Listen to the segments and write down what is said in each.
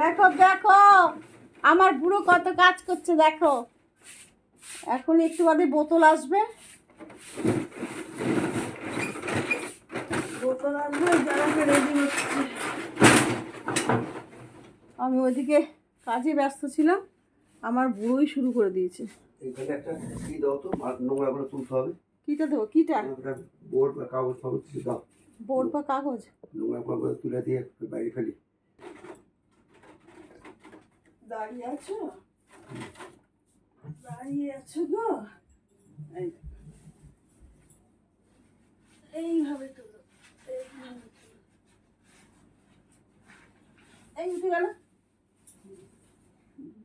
দেখো দেখো। আমার বুড়ো কত কাজ করছে দেখো। এখন একটু বাদে বোতল আসবে। বোতল আসবে যারাকে রেডি হচ্ছে আমি ওইদিকে কাজে ব্যস্ত ছিলাম আমার বুড়োই শুরু করে দিয়েছে। এখানে একটা কি দাও তো? তুলতে হবে। কিটা দেবো? কিটা? বোর্ড বা কাগজ ফাগজ দাও। বোর্ড বা কাগজ? নোংরা ফাগজ তুলে দিয়ে বাইরে ফেলি। দাঁড়িয়ে আছো? দাঁড়িয়ে আছো গো? এইভাবে তুলো এই উঠে গেল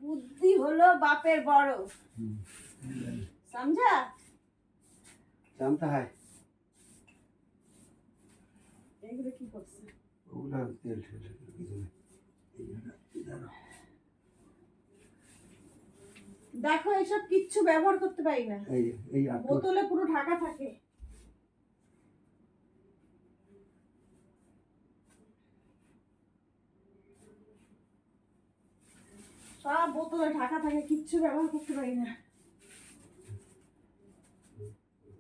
বুদ্ধি হলো বাপের বড়। সমঝা জানতে হয় এইগুলো কি করছে? ওগুলো তেল ঠেল কিছু নেই এই যে- এই দেখো। দেখো এসব কিচ্ছু ব্যবহার করতে পারি না। এই বোতলে পুরো ঢাকা থাকে। সব বোতলে ঢাকা থাকে কিচ্ছু ব্যবহার করতে পারি না।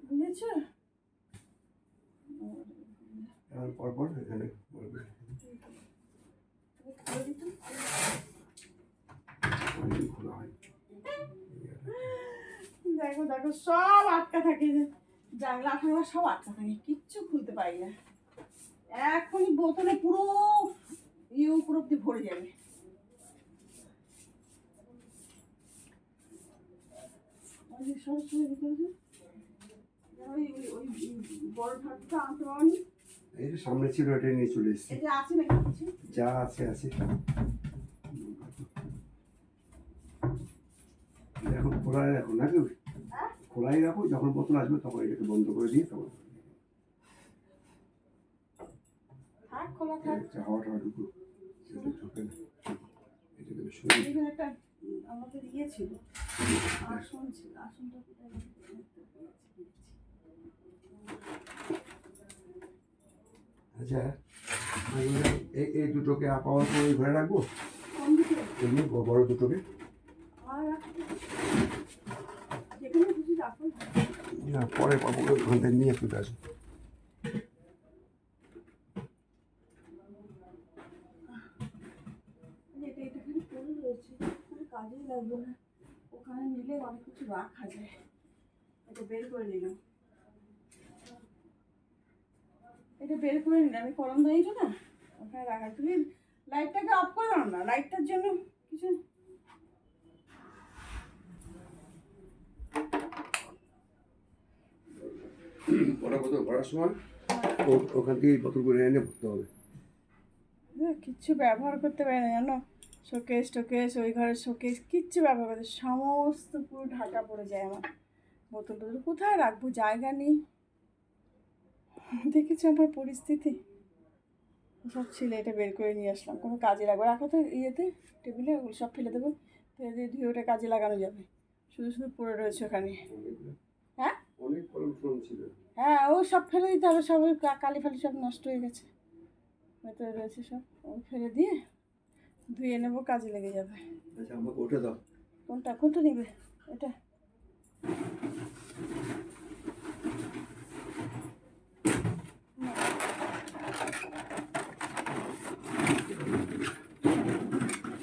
বুঝেছ? পরপর এখানে পরপর খুলে দিতাম। অনেকদিন খোলা হয় দেখো সব আটকা থাকে জানলা ফাংলা সব আটকা থাকে কিচ্ছু খুলতে পারি না। এখনই বোতলে পুরো ইয়ে উপর অব্দি ভরে যাবে। সব সময় ওই ওই- ওই বড় ঠাকুরটা আনতে পারি এই যে সামনে ছিল এটা নিয়ে চলে এসেছি। এটা আছে নাকি কিছু? যা আছে আছে। এখন খোলাই রাখো নাকি? খোলাই রাখো যখন বোতল আসবে তখন এটাকে বন্ধ করে দিয়ে তখন হাওয়া টাওয়া ঢুকে। না এটাকে আমাদের ইয়ে ছিল। আসন ছিল আসনটা আচ্ছা এই এই দুটোকে আপাতত ওই ঘরে রাখব? এমনি বড় দুটোকে। আর না, পরে পাবো ওখান থেকে নিয়ে চলে আসব। কাজেই লাগবে না ওখানে নিলে অনেক কিছু রাখা যায় এটা বের করে নিলাম এটা বের করে নিলাম আমি কলম দাঁড়িয়েছো না, ওখানে রাখা। তুমি লাইটটাকে অফ করে না লাইটটার জন্য কিছু পরে বোতল ভরার সময় ওখান থেকে বোতল করে এনে ভরতে হবে। কিচ্ছু ব্যবহার করতে পারি না, জানো? শোকেস টোকেস, ওই ঘরের শোকেস, কিচ্ছু ব্যবহার করতে সমস্ত পুরো ঢাকা পড়ে যায় আমার। বোতল টোতল কোথায় রাখব? জায়গা নেই। দেখেছ আমার পরিস্থিতি? সব ছিল এটা বের করে নিয়ে আসলাম। কোনো কাজে লাগবে? রাখো তো ইয়েতে, টেবিলে, ওগুলো সব ফেলে দেবো। ফেলে দিয়ে ধুয়ে ওটা কাজে লাগানো যাবে। শুধু শুধু পড়ে রয়েছে ওখানে। হ্যাঁ? অনেক কলম ফলম ছিল। হ্যাঁ ও সব ফেলে দিতে হবে সব ওই কালি ফালি সব নষ্ট হয়ে গেছে। ভেতরে রয়েছে সব ও ফেলে দিয়ে ধুয়ে নেব কাজে লেগে যাবে। আচ্ছা আমাকে ওটা দাও। কোনটা কোনটা নিবে? এটা।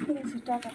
ঠিক আছে টাটা